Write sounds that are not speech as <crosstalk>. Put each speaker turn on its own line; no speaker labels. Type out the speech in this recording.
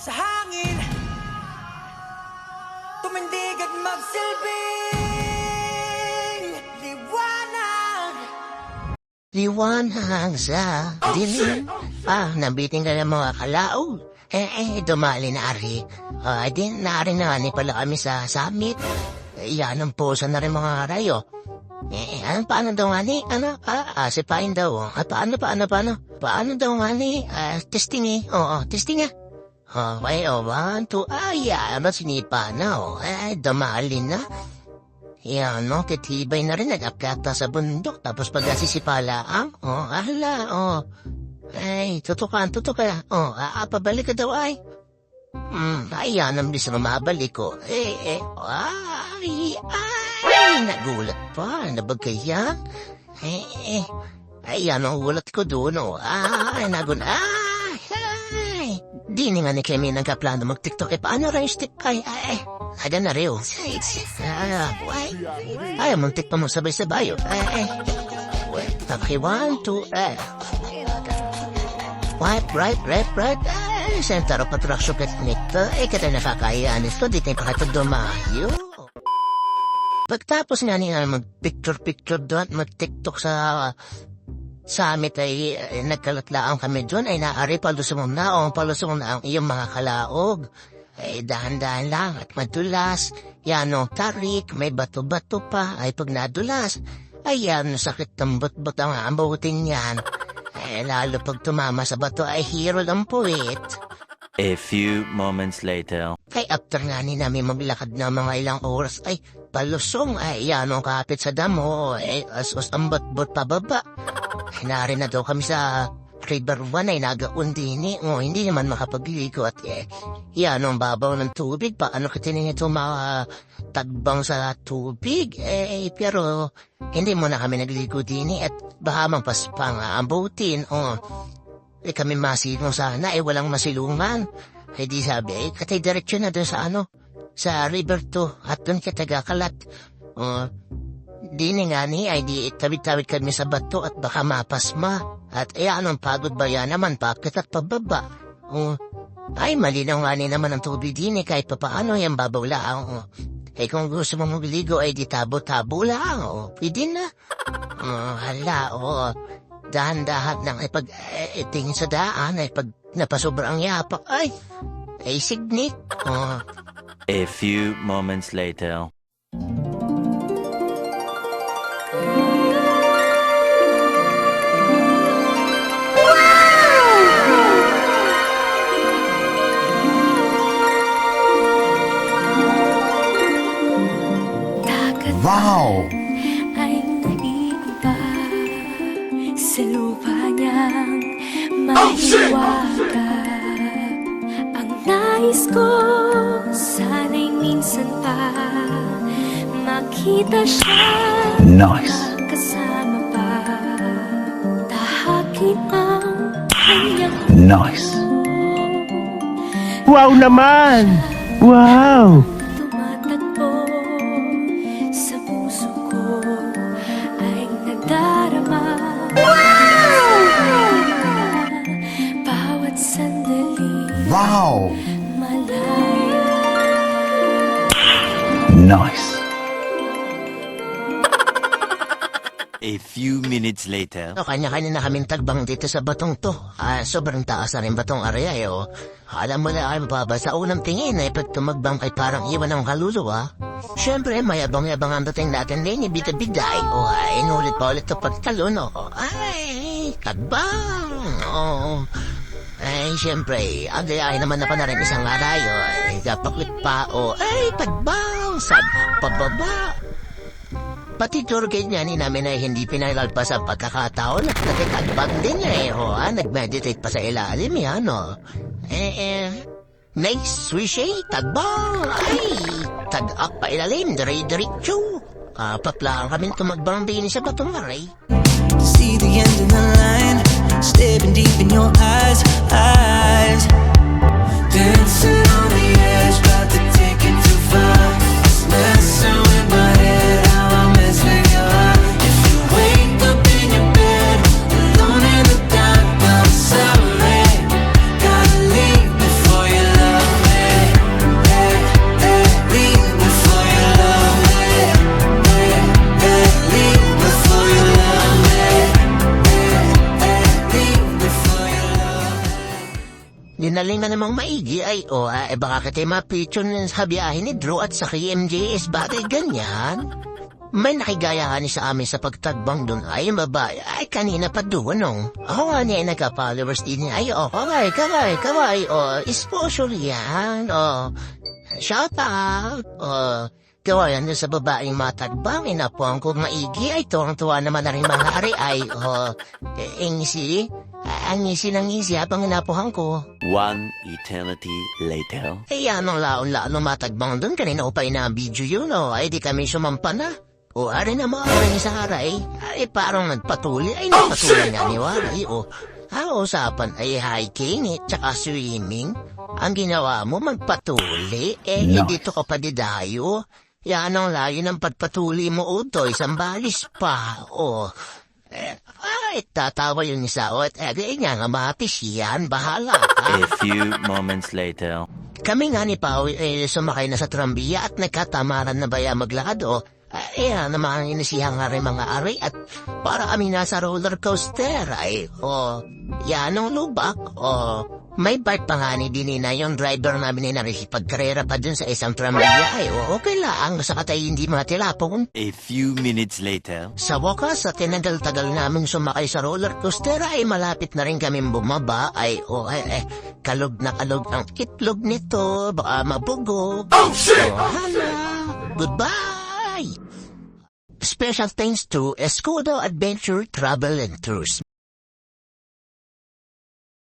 sa hangin Tumindig at magsilbing liwanag
Liwanag sa dilim. Ah, nabiting ka ng mga kalaog. Eh, eh, dumali na ari. Ah, di, naari na ni pala kami sa summit. Eh, yan ang puso na rin mga rayo. Eh, ano, paano daw nga ni? Ano? Ah, ah sipain daw. Ah, paano, paano, paano? Paano daw nga ni? Ah, testing eh. Oo, testing ah. Oh, one, two, ah, yan, yeah, sinipa na, oh. Eh, dumali na. Yan, no, kitibay na rin nag-akyata sa bundok tapos pag sisipala ang, oh, ala, oh. Ay, tutukan, tutukan, oh, ah, pabalik ka daw ay. Hmm, ayan ang bis na ko. Eh, eh, ay, ay, nagulat pa, nabagkaya. Eh, eh, ayan ang ulat ko doon, oh, ay, nagun, ay, ay. Di ni nga ni Kemi nagkaplano mag-tiktok, eh, paano rin stick kay, ay, ay, ada na rin, oh. Ay, ay, ay, muntik pa mo sabay-sabay, oh. Ay, ay. Okay, one, two, eh. Wipe, right, right, right. Ay, sentaro patraksyo kat nito. Eh, kata nakakayaan ito. Di tayo pakatag dumayo. Pagtapos nga niya mag-picture-picture doon, mag-tiktok sa summit ay eh, nagkalatlaan kami doon ay naari palusong na o palusong na ang iyong mga kalaog. Ay dahan-dahan lang at madulas. Yan o tarik, may bato-bato pa. Ay pag nadulas, ay yan sakit ng bot-bot ang abutin yan. Eh, lalo pag tumama sa bato ay hero ng puwit.
A few moments later.
Kay after nga ni namin maglakad na mga ilang oras ay palusong ay yan ang kapit sa damo ay asos ang bot-bot pababa. Hinari na daw kami sa River 1 ay nagaon din eh. Oh, hindi naman makapagligo at eh, yan ang babaw ng tubig. Paano kita ninyo ito tagbang sa tubig? Eh, pero hindi mo na kami nagligo din eh, at baka mapaspang ambutin. Oh, eh kami masilong sana eh walang masilungan. Eh di sabi, eh, katay diretsyo na doon sa ano, sa River 2 at doon kita gakalat. Oh, di ni nga ni ay di tawid-tawid kami sa bato at baka mapasma. At eh anong pagod ba yan naman pakit at pababa. Oh, ay malinaw nga ni naman ang tubig din eh kahit papaano yan babaw lang. Oh. Eh kung gusto mo magligo ay di tabo-tabo lang. Oh, pwede na. Oh, hala, oh. Dahan-dahan lang ay pag eh, tingin sa daan ay pag napasobrang yapak ay ay signit. Oh,
A few moments later.
Wow!
ay naiiba Sa lupa niyang mahiwaga Ang nais ko sana'y minsan pa Makita siya
Nice.
kasama pa Tahakin ang kanyang
Nice.
Wow naman! Wow!
Wow! Nice. <laughs>
A few minutes later.
So, kanya-kanya na kaming tagbang dito sa batong to. Ah, sobrang taas na rin batong area eh, oh. Alam mo na ay mababa sa unang tingin eh, pag tumagbang kay parang iwan ng kaluluwa. Siyempre, mayabang-yabang ang dating natin din, ibita-biday. O, oh, ay, inulit pa ulit ito pagtalon, oh. Ay, tagbang, oh. Ay, siyempre, ang gayahin naman na pa isang arayo. Ay, kapaklit pa, oh. Ay, tagbang, sad, pababa. Pati tour guide niya ni namin ay hindi pinalalpas ang pagkakataon at nakikagbag din eh, ho, ah. Nag-meditate pa sa ilalim yan, no? Eh, eh, nice, swishy, tagbang, ay, tag-up pa ilalim, dire-diretso. Ah, paplaan kami tumagbang din sa batong aray.
See the end of the line Staring deep in your eyes Eyes. Dancing
Dinaling na namang maigi ay o ah, eh baka kita mapicture sa biyahe ni Drew at sa kay MJS bagay ganyan. May nakigaya ni sa amin sa pagtagbang doon ay yung babae ay kanina pa doon nung. Oo nga niya nagka-followers din. Ay oo, kaway, kaway, kaway. O, sponsor yan. O, shout out. O, kawayan doon sa babaeng matagbang. Inapuan ko maigi ay tuwang-tuwa naman na rin mga ay o, eh, ngisi. Ang ngisi ng ngisi habang inapuhan ko.
One eternity later.
Eh, yan ang laon-laon ng matagbang doon. Kanina ko pa ina-video yun, o. Ay, di kami sumampa na. O, ari na mo, ari sa haray. Ay, parang nagpatuloy. Ay, nagpatuloy nga ni Waray, o. Ang usapan ay hiking, eh, tsaka swimming. Ang ginawa mo, magpatuli. Eh,
Nice.
dito ka pa didayo. Yan ang layo ng pagpatuli mo, Utoy. Sambalis pa, o. Eh, ay, tatawa yung isa, o. At, eh, nga nga, mapis yan. Bahala ka.
A few moments later.
Kami nga ni Pao eh, sumakay na sa trambiya at nagkatamaran na baya maglakad o. Eh, eh naman inisihan nga rin mga ari at para kami nasa roller coaster ay o yan ang lubak o may part pa nga ni Dinina yung driver namin ni nakikipagkarera pa dun sa isang trambiya ay okay lang sa katay hindi matilapon.
A few minutes later.
Sa wakas, sa tinagal-tagal namin sumakay sa roller coaster ay malapit na rin kami bumaba ay o eh, eh, kalog na kalog ang itlog nito baka mabugog. Oh shit! So, hala, goodbye! Special thanks to Escudo Adventure Travel and Tours.